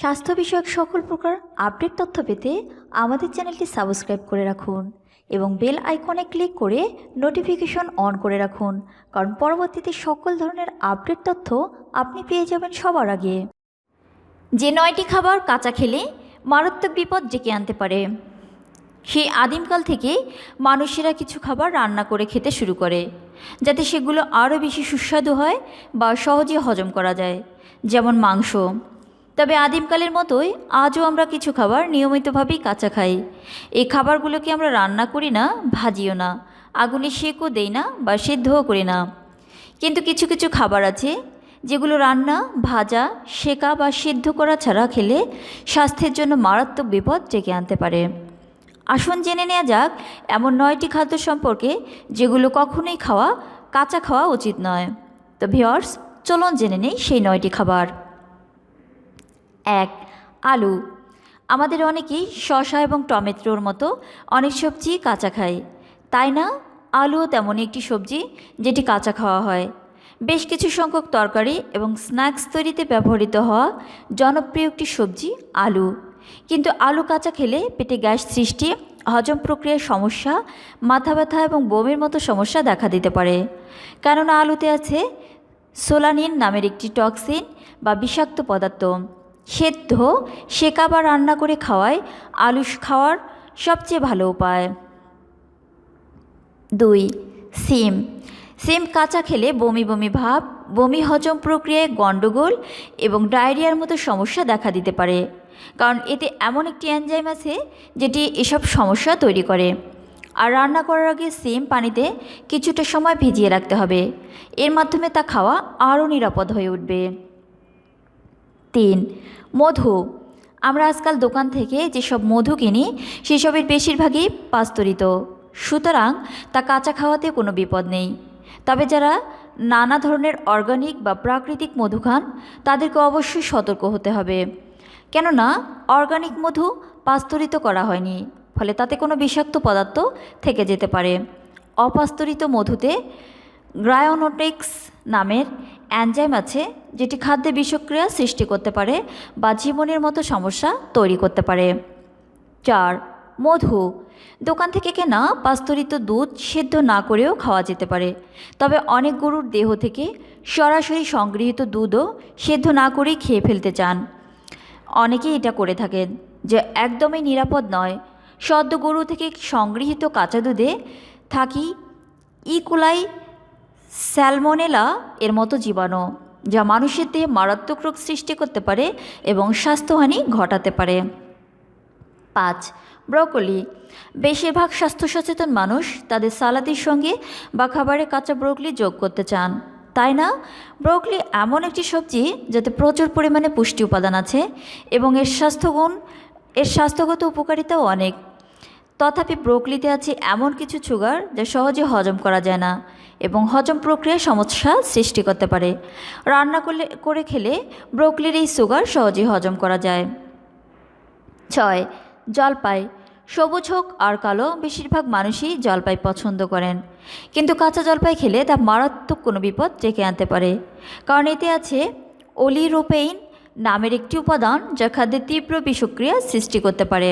স্বাস্থ্য বিষয়ক সকল প্রকার আপডেট তথ্য পেতে আমাদের চ্যানেলটি সাবস্ক্রাইব করে রাখুন এবং বেল আইকনে ক্লিক করে নোটিফিকেশন অন করে রাখুন। কারণ পরবর্তীতে সকল ধরনের আপডেট তথ্য আপনি পেয়ে যাবেন সবার আগে। যে নয়টি খাবার কাঁচা খেলে মারাত্মক বিপদ ডেকে আনতে পারে। সেই আদিমকাল থেকে মানুষেরা কিছু খাবার রান্না করে খেতে শুরু করে, যাতে সেগুলো আরও বেশি সুস্বাদু হয় বা সহজে হজম করা যায়। যেমন মাংস তবে আদিমকালের মতোই আজও আমরা কিছু খাবার নিয়মিতভাবেই কাঁচা খাই। এই খাবারগুলোকে আমরা রান্না করি না, ভাজিও না। আগুনে সেকও দেই না বা সেদ্ধও করি না। কিন্তু কিছু কিছু খাবার আছে যেগুলো রান্না, ভাজা, সেকা বা সিদ্ধ করা ছাড়া খেলে স্বাস্থ্যের জন্য মারাত্মক বিপদ ডেকে আনতে পারে। আসুন জেনে নেওয়া যাক, এমন নয়টি খাদ্য সম্পর্কে যেগুলো কখনোই খাওয়া, কাঁচা খাওয়া উচিত নয়। তো ভিওর্স চলুন জেনে নেই সেই নয়টি খাবার। এক, আলু। আমাদের অনেকেই শসা এবং টমেটোর মতো অনেক সবজি কাঁচা খায়। তাই না? আলুও তেমনই একটি সবজি যেটি কাঁচা খাওয়া হয়। বেশ কিছু সংখ্যক তরকারি এবং স্ন্যাক্স তৈরিতে ব্যবহৃত হওয়া জনপ্রিয় একটি সবজি আলু। কিন্তু আলু কাঁচা খেলে পেটে গ্যাস সৃষ্টি, হজম প্রক্রিয়ার সমস্যা, মাথা ব্যথা এবং বমির মতো সমস্যা দেখা দিতে পারে। কেননা আলুতে আছে সোলানিন নামের একটি টক্সিন বা বিষাক্ত পদার্থ। সেদ্ধ সেকা বা রান্না করে খাওয়ায়, আলুস খাওয়ার সবচেয়ে ভালো উপায়। দুই, সিম। সিম কাঁচা খেলে বমি বমি ভাব, বমি হজম প্রক্রিয়ায় গণ্ডগোল এবং ডায়রিয়ার মতো সমস্যা দেখা দিতে পারে। কারণ এতে এমন একটি এনজাইম আছে যেটি এসব সমস্যা তৈরি করে। আর রান্না করার আগে সিম পানিতে কিছুটা সময় ভিজিয়ে রাখতে হবে। এর মাধ্যমে তা খাওয়া আরও নিরাপদ হয়ে উঠবে। তিন। মধু। আমরা আজকাল দোকান থেকে যেসব মধু কিনি, সেসবের বেশিরভাগই পাস্তরিত। সুতরাং তা কাঁচা খাওয়াতে কোনো বিপদ নেই। তবে যারা নানা ধরনের অর্গানিক বা প্রাকৃতিক মধু খান, তাদেরকে অবশ্যই সতর্ক হতে হবে। কেননা, অর্গানিক মধু পাস্তরিত করা হয়নি, ফলে তাতে কোনো বিষাক্ত পদার্থ থেকে যেতে পারে। অপাস্তরিত মধুতে গ্রায়োনোটিক্স নামের অ্যানজাইম আছে, যেটি খাদ্যে বিষক্রিয়া সৃষ্টি করতে পারে বা জীবনের মতো সমস্যা তৈরি করতে পারে। চার, মধু। দোকান থেকে কেনা পাস্তরিত দুধ সেদ্ধ না করেও খাওয়া যেতে পারে। তবে অনেক গরুর দেহ থেকে সরাসরি সংগৃহীত দুধও সেদ্ধ না করেই খেয়ে ফেলতে চান। অনেকেই এটা করে থাকেন, যে একদমই নিরাপদ নয়। সদ্য গরু থেকে সংগৃহীত কাঁচা দুধে থাকি ইকুলাই স্যালমোনেলা এর মতো জীবাণু, যা মানুষের দেহে মারাত্মক রোগ সৃষ্টি করতে পারে এবং স্বাস্থ্যহানি ঘটাতে পারে। পাঁচ, ব্রকলি। বেশিরভাগ স্বাস্থ্য সচেতন মানুষ তাদের সালাদের সঙ্গে বা খাবারে কাঁচা ব্রকলি যোগ করতে চান। তাই না? ব্রকলি এমন একটি সবজি যাতে প্রচুর পরিমাণে পুষ্টি উপাদান আছে এবং এর স্বাস্থ্যগুণ, এর স্বাস্থ্যগত উপকারিতাও অনেক। তথাপি ব্রোকলিতে আছে এমন কিছু সুগার যা সহজে হজম করা যায় না এবং হজম প্রক্রিয়ায় সমস্যা সৃষ্টি করতে পারে। রান্না করলে, করে খেলে ব্রোকলির এই সুগার সহজে হজম করা যায়। ছয়, জলপাই। সবুজ হোক আর কালো, বেশিরভাগ মানুষই জলপাই পছন্দ করেন। কিন্তু কাঁচা জলপাই খেলে তা মারাত্মক কোনো বিপদ ডেকে আনতে পারে। কারণ এতে আছে অলিরোপেইন নামের একটি উপাদান যা খাদ্যে তীব্র বিষক্রিয়া সৃষ্টি করতে পারে।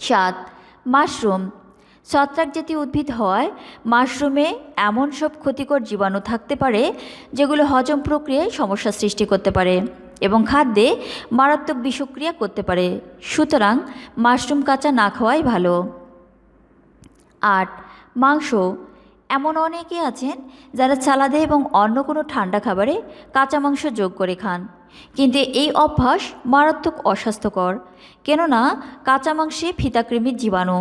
সাত মাশরুম। ছত্রাক জাতীয় উদ্ভিদ হওয়ায় মাশরুমে এমন সব ক্ষতিকর জীবাণু থাকতে পারে, যেগুলো হজম প্রক্রিয়ায় সমস্যা সৃষ্টি করতে পারে এবং খাদ্যে মারাত্মক বিষক্রিয়া করতে পারে। সুতরাং মাশরুম কাঁচা না খাওয়াই ভালো। আট, মাংস। এমন অনেকে আছেন যারা সালাদে এবং অন্য কোনো ঠান্ডা খাবারে কাঁচা মাংস যোগ করে খান। কিন্তু এই অভ্যাস মারাত্মক অস্বাস্থ্যকর। কেননা কাঁচা মাংসে ফিতাকৃমির জীবাণু।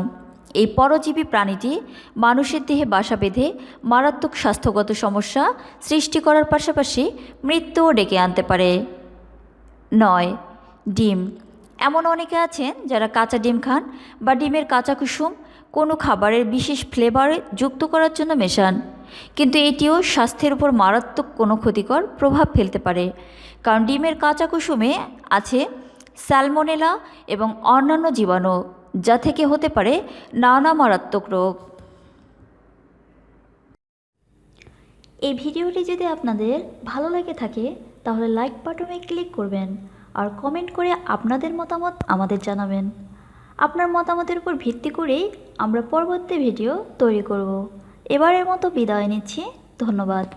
এই পরজীবী প্রাণীটি মানুষের দেহে বাসা বেঁধে মারাত্মক স্বাস্থ্যগত সমস্যা সৃষ্টি করার পাশাপাশি মৃত্যুও ডেকে আনতে পারে। নয়, ডিম। এমন অনেকে আছেন যারা কাঁচা ডিম খান বা ডিমের কাঁচা কুসুম কোনো খাবারের বিশেষ ফ্লেভার যুক্ত করার জন্য মেশান। কিন্তু এটিও স্বাস্থ্যের উপর মারাত্মক কোনো ক্ষতিকর প্রভাব ফেলতে পারে। কারণ ডিমের কাঁচা কুসুমে আছে স্যালমোনেলা এবং অন্যান্য জীবাণু, যা থেকে হতে পারে নানা মারাত্মক রোগ। এই ভিডিওটি যদি আপনাদের ভালো লেগে থাকে, তাহলে লাইক বাটনে ক্লিক করবেন। আর কমেন্ট করে আপনাদের মতামত আমাদের জানাবেন। আপনার মতামতের উপর ভিত্তি করেই আমরা পরবর্তী ভিডিও তৈরি করব। এবারের মতো বিদায় নিচ্ছি। ধন্যবাদ।